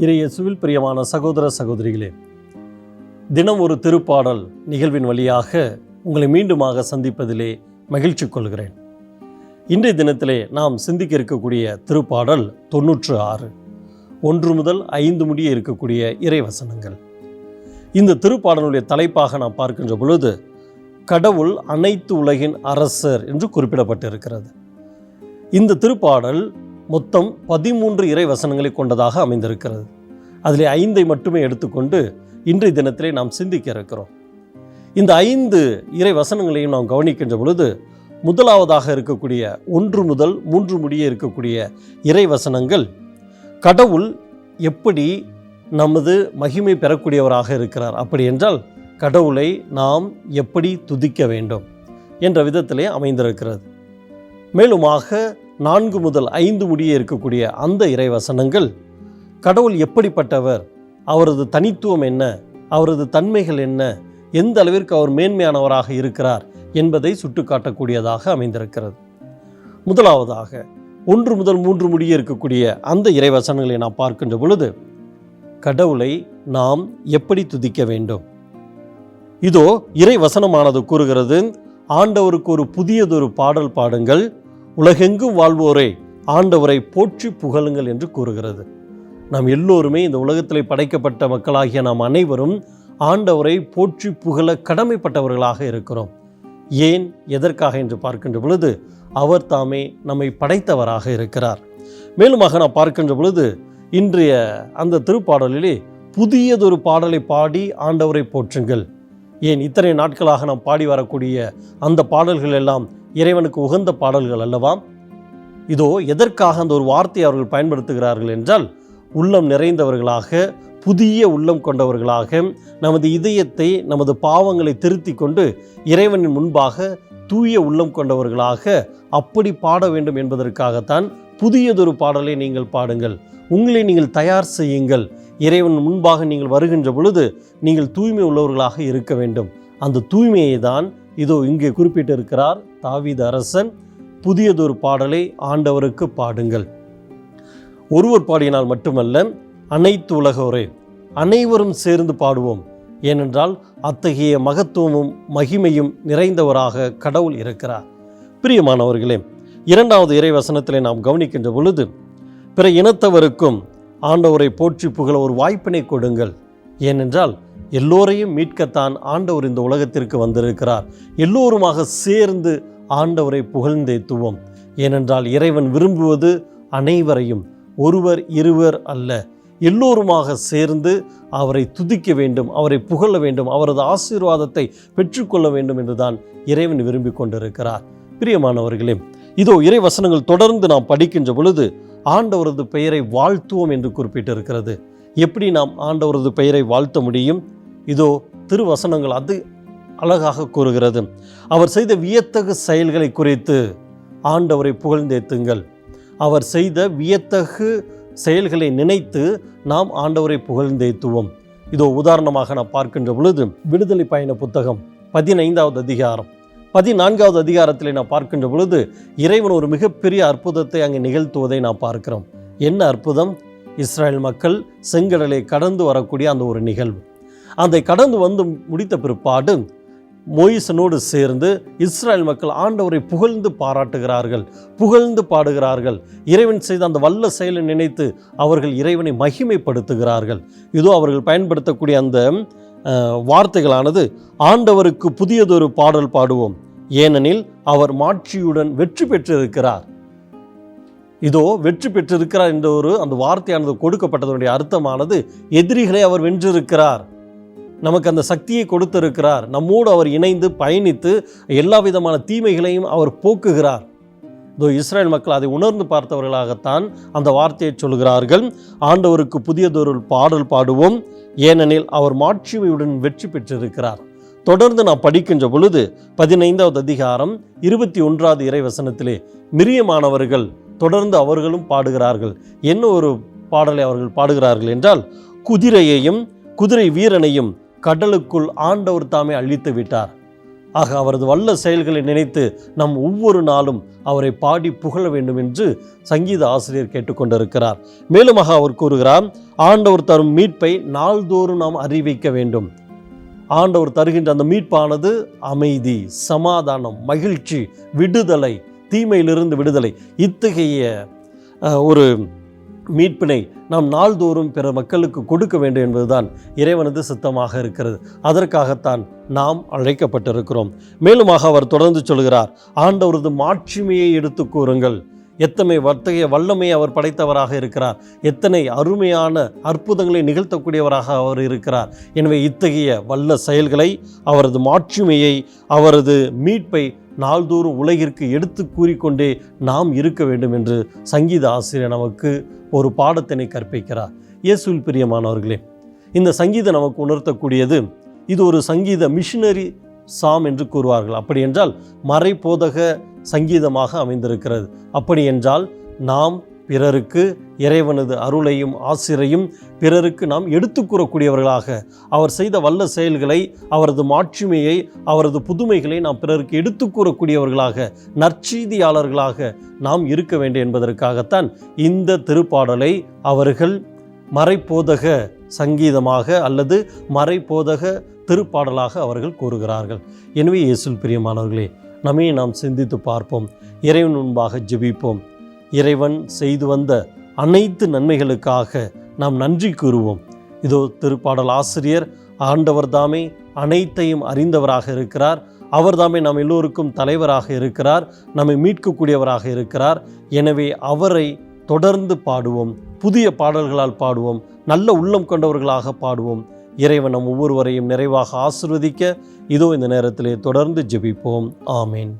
இறையசுவில் பிரியமான சகோதர சகோதரிகளே தினம் ஒரு திருப்பாடல் நிகழ்வின் வழியாக உங்களை மீண்டுமாக சந்திப்பதிலே மகிழ்ச்சி கொள்கிறேன். இன்றைய தினத்திலே நாம் சிந்திக்க இருக்கக்கூடிய திருப்பாடல் தொன்னூற்று ஆறு ஒன்று முதல் ஐந்து முடிய இருக்கக்கூடிய இறைவசனங்கள். இந்த திருப்பாடலுடைய தலைப்பாக நாம் பார்க்கின்ற பொழுது கடவுள் அனைத்து உலகின் அரசர் என்று குறிப்பிடப்பட்டிருக்கிறது. இந்த திருப்பாடல் மொத்தம் பதிமூன்று இறை வசனங்களை கொண்டதாக அமைந்திருக்கிறது. அதில் ஐந்தை மட்டுமே எடுத்துக்கொண்டு இன்றைய தினத்திலே நாம் சிந்திக்க இருக்கிறோம். இந்த ஐந்து இறை வசனங்களையும் நாம் கவனிக்கின்ற பொழுது முதலாவதாக இருக்கக்கூடிய ஒன்று முதல் மூன்று முடிய இருக்கக்கூடிய இறை வசனங்கள் கடவுள் எப்படி நமது மகிமை பெறக்கூடியவராக இருக்கிறார்? அப்படி என்றால் கடவுளை நாம் எப்படி துதிக்க வேண்டும்? என்ற விதத்திலே அமைந்திருக்கிறது. மேலுமாக நான்கு முதல் ஐந்து முடிய இருக்கக்கூடிய அந்த இறைவசனங்கள் கடவுள் எப்படிப்பட்டவர் அவரது தனித்துவம் என்ன அவரது தன்மைகள் என்ன எந்த அளவிற்கு அவர் மேன்மையானவராக இருக்கிறார் என்பதை சுட்டுக்காட்டக்கூடியதாக அமைந்திருக்கிறது. முதலாவதாக ஒன்று முதல் மூன்று முடிய இருக்கக்கூடிய அந்த இறைவசனங்களை நாம் பார்க்கின்ற பொழுது கடவுளை நாம் எப்படி துதிக்க வேண்டும்? இதோ இறை வசனமானது கூறுகிறது ஆண்டவருக்கு ஒரு புதியதொரு பாடல் பாடுங்கள் உலகெங்கும் வாழ்வோரே ஆண்டவரை போற்றி புகழுங்கள் என்று கூறுகிறது. நாம் எல்லோருமே இந்த உலகத்திலே படைக்கப்பட்ட மக்களாகிய நாம் அனைவரும் ஆண்டவரை போற்றி புகழ கடமைப்பட்டவர்களாக இருக்கிறோம். ஏன் எதற்காக என்று பார்க்கின்ற பொழுது அவர் தாமே நம்மை படைத்தவராக இருக்கிறார். மேலுமாக நாம் பார்க்கின்ற பொழுது இன்றைய அந்த திருப்பாடலிலே புதியதொரு பாடலை பாடி ஆண்டவரை போற்றுங்கள். ஏன் இத்தனை நாட்களாக நாம் பாடி வரக்கூடிய அந்த பாடல்கள் எல்லாம் இறைவனுக்கு உகந்த பாடல்கள் அல்லவா? இதோ எதற்காக அந்த ஒரு வார்த்தையை அவர்கள் பயன்படுத்துகிறார்கள் என்றால் உள்ளம் நிறைந்தவர்களாக புதிய உள்ளம் கொண்டவர்களாக நமது இதயத்தை நமது பாவங்களை திருத்தி கொண்டு இறைவனின் முன்பாக தூய உள்ளம் கொண்டவர்களாக அப்படி பாட வேண்டும் என்பதற்காகத்தான் புதியதொரு பாடலை நீங்கள் பாடுங்கள். உங்களை நீங்கள் தயார் செய்யுங்கள். இறைவன் முன்பாக நீங்கள் வருகின்ற பொழுது நீங்கள் தூய்மை உள்ளவர்களாக இருக்க வேண்டும். அந்த தூய்மையை தான் இதோ இங்கே குறிப்பிட்டிருக்கிறார் தாவீது அரசன் புதியதொரு பாடலை ஆண்டவருக்கு பாடுங்கள். ஒருவர் பாடினால் மட்டுமல்ல அனைத்து உலகோரே அனைவரும் சேர்ந்து பாடுவோம். ஏனென்றால் அத்தகைய மகத்துவமும் மகிமையும் நிறைந்தவராக கடவுள் இருக்கிறார். பிரியமானவர்களே இரண்டாவது இறைவசனத்திலே நாம் கவனிக்கின்ற பொழுது பிற இனத்தவருக்கும் ஆண்டவரை போற்றி புகழ ஒரு வாய்ப்பினை கொடுங்கள். ஏனென்றால் எல்லோரையும் மீட்கத்தான் ஆண்டவர் இந்த உலகத்திற்கு வந்திருக்கிறார். எல்லோருமாக சேர்ந்து ஆண்டவரை புகழ்ந்தேத்துவோம் ஏனென்றால் இறைவன் விரும்புவது அனைவரையும் ஒருவர் இருவர் அல்ல. எல்லோருமாக சேர்ந்து அவரை துதிக்க வேண்டும் அவரை புகழ வேண்டும் அவரது ஆசீர்வாதத்தை பெற்றுக்கொள்ள வேண்டும் என்றுதான் இறைவன் விரும்பி கொண்டிருக்கிறார். பிரியமானவர்களே இதோ இறை வசனங்கள் தொடர்ந்து நாம் படிக்கின்ற பொழுது ஆண்டவரது பெயரை வாழ்த்துவோம் என்று குறிப்பிட்டிருக்கிறது. எப்படி நாம் ஆண்டவரது பெயரை வாழ்த்த முடியும்? இதோ திருவசனங்கள் அது அழகாக கூறுகிறது. அவர் செய்த வியத்தகு செயல்களை குறித்து ஆண்டவரை புகழ்ந்தேத்துங்கள் அவர் செய்த வியத்தகு செயல்களை நினைத்து நாம் ஆண்டவரை புகழ்ந்தேத்துவோம் இதோ உதாரணமாக நான் பார்க்கின்ற பொழுது விடுதலை பயண புத்தகம் பதினைந்தாவது அதிகாரம். பதினான்காவது அதிகாரத்தில் நான் பார்க்கின்ற பொழுது இறைவன் ஒரு மிகப்பெரிய அற்புதத்தை அங்கே நிகழ்த்துவதை நான் பார்க்கிறோம். என்ன அற்புதம்? இஸ்ரேல் மக்கள் செங்கடலை கடந்து வரக்கூடிய அந்த ஒரு நிகழ்வு. அதை கடந்து வந்து முடித்த பிற்பாடு மொயிசனோடு சேர்ந்து இஸ்ரேல் மக்கள் ஆண்டவரை புகழ்ந்து பாராட்டுகிறார்கள் புகழ்ந்து பாடுகிறார்கள். இறைவன் செய்த அந்த வல்ல செயலை நினைத்து அவர்கள் இறைவனை மகிமைப்படுத்துகிறார்கள். இதோ அவர்கள் பயன்படுத்தக்கூடிய அந்த வார்த்தைகளானது ஆண்டவருக்கு புதியதொரு பாடல் பாடுவோம். ஏனெனில் அவர் மாட்சியுடன் வெற்றி பெற்றிருக்கிறார். இதோ வெற்றி பெற்றிருக்கிறார் என்ற ஒரு அந்த வார்த்தையானது கொடுக்கப்பட்டதனுடைய அர்த்தமானது எதிரிகளை அவர் வென்றிருக்கிறார். நமக்கு அந்த சக்தியை கொடுத்திருக்கிறார். நம்மோடு அவர் இணைந்து பயணித்து எல்லா விதமான தீமைகளையும் அவர் போக்குகிறார். இதோ இஸ்ரேல் மக்கள் அதை உணர்ந்து பார்த்தவர்களாகத்தான் அந்த வார்த்தையை சொல்கிறார்கள். ஆண்டவருக்கு புதியதொரு பாடல் பாடுவோம். ஏனெனில் அவர் மாட்சிமையுடன் வெற்றி பெற்றிருக்கிறார். தொடர்ந்து நான் படிக்கின்ற பொழுது பதினைந்தாவது அதிகாரம் இருபத்தி ஒன்றாவது இறைவசனத்திலே மிரியமானவர்கள் தொடர்ந்து அவர்களும் பாடுகிறார்கள். என்ன ஒரு பாடலை அவர்கள் பாடுகிறார்கள் என்றால் குதிரையையும் குதிரை வீரனையும் கடலுக்குள் ஆண்டவர் தாமே அழித்து விட்டார். ஆக அவரது வல்ல செயல்களை நினைத்து நம் ஒவ்வொரு நாளும் அவரை பாடி புகழ வேண்டும் என்று சங்கீத ஆசிரியர் கேட்டுக்கொண்டிருக்கிறார். மேலுமாக அவர் கூறுகிறார் ஆண்டவர் தரும் மீட்பை நாள்தோறும் நாம் அறிவிக்க வேண்டும். ஆண்டவர் தருகின்ற அந்த மீட்பானது அமைதி சமாதானம் மகிழ்ச்சி விடுதலை தீமையிலிருந்து விடுதலை. இத்தகைய ஒரு மீட்பினை நாம் நாள்தோறும் பிற மக்களுக்கு கொடுக்க வேண்டும் என்பதுதான் இறைவனது சித்தமாக இருக்கிறது. அதற்காகத்தான் நாம் அழைக்கப்பட்டிருக்கிறோம். மேலுமாக அவர் தொடர்ந்து சொல்கிறார் ஆண்டவரது மாட்சிமையை எடுத்து கூறுங்கள். எத்தனை வர்த்தகைய வல்லமை அவர் படைத்தவராக இருக்கிறார். எத்தனை அருமையான அற்புதங்களை நிகழ்த்தக்கூடியவராக அவர் இருக்கிறார். எனவே இத்தகைய வல்ல செயல்களை அவரது மாட்சிமையை அவரது மீட்பை நாள்தோறும் உலகிற்கு எடுத்து கூறிக்கொண்டே நாம் இருக்க வேண்டும் என்று சங்கீத ஆசிரியர் நமக்கு ஒரு பாடத்தினை கற்பிக்கிறார். இயேசுவில் பிரியமானவர்களே இந்த சங்கீதம் நமக்கு உணர்த்தக்கூடியது இது ஒரு சங்கீத மிஷினரி சாம் என்று கூறுவார்கள். அப்படி என்றால் மறைபோதக சங்கீதமாக அமைந்திருக்கிறது. அப்படி என்றால் நாம் பிறருக்கு இறைவனது அருளையும் ஆசிரையும் பிறருக்கு நாம் எடுத்து கூறக்கூடியவர்களாக அவர் செய்த வல்ல செயல்களை அவரது மாட்சிமையை அவரது புதுமைகளை நாம் பிறருக்கு எடுத்து கூறக்கூடியவர்களாக நற்செய்தியாளர்களாக நாம் இருக்க வேண்டும் என்பதற்காகத்தான் இந்த திருப்பாடலை அவர்கள் மறைபோதக சங்கீதமாக அல்லது மறைபோதக திருப்பாடலாக அவர்கள் கூறுகிறார்கள். எனவே இயேசுல் பிரியமானவர்களே நம்மை நாம் சிந்தித்து பார்ப்போம். இறைவன் முன்பாக ஜெபிப்போம். இறைவன் செய்து வந்த அனைத்து நன்மைகளுக்காக நாம் நன்றி கூறுவோம். இதோ திருப்பாடல் ஆசிரியர் ஆண்டவர் தாமே அனைத்தையும் அறிந்தவராக இருக்கிறார். அவர் தாமே நாம் எல்லோருக்கும் தலைவராக இருக்கிறார். நம்மை மீட்கக்கூடியவராக இருக்கிறார். எனவே அவரை தொடர்ந்து பாடுவோம். புதிய பாடல்களால் பாடுவோம். நல்ல உள்ளம் கொண்டவர்களாக பாடுவோம். இறைவன் நம் ஒவ்வொருவரையும் நிறைவாக ஆசிர்வதிக்க இதோ இந்த நேரத்திலே தொடர்ந்து ஜெபிப்போம். ஆமேன்.